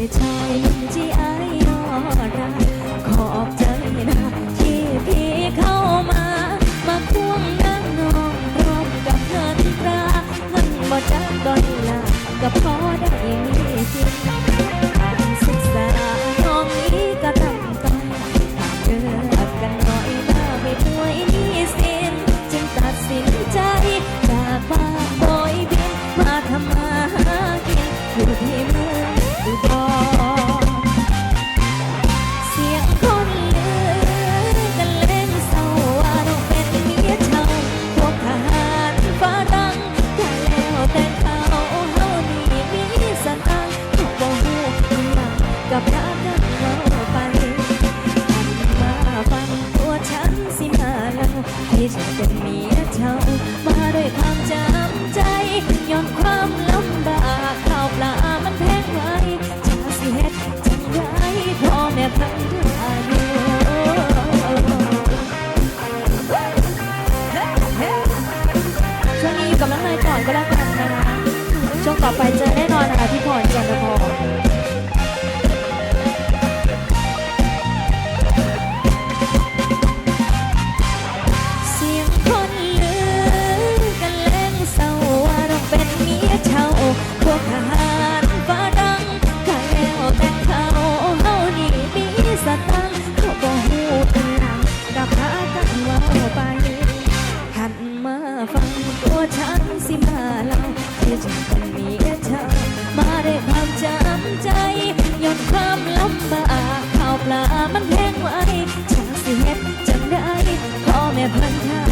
ตุใจที่ไอ้รรัขอบใจนะที่พี่เข้ามา มาควงนั่งนองร้อมกับเงินราเงินบ่จักดอลลาร์กับพได้มีสิการน้องนี้กตั้งต้นเจอกันหน่อยว่าไม่ป่วนี่สินจึงตัดสินใจจากานบยบินมาทำมาหากินดูที่ กับรักกันเราไปหัมาฟังตัวฉันสิมาแล้วให้ฉันเป็นเมียเจ้ามาด้วยความจำใจยอมความลำบากข้าวปลามันแพงไว้จะสิเฮ็ดจังไรพ่อแม่พังด้วอายุช่วงนี้กับน้องเก่อนก็แล้วกันนะช่วงต่อไปจะแน่นอนนะคะพี่พรจันทพอิเฮ็ดจังได้พ่อแม่พันธา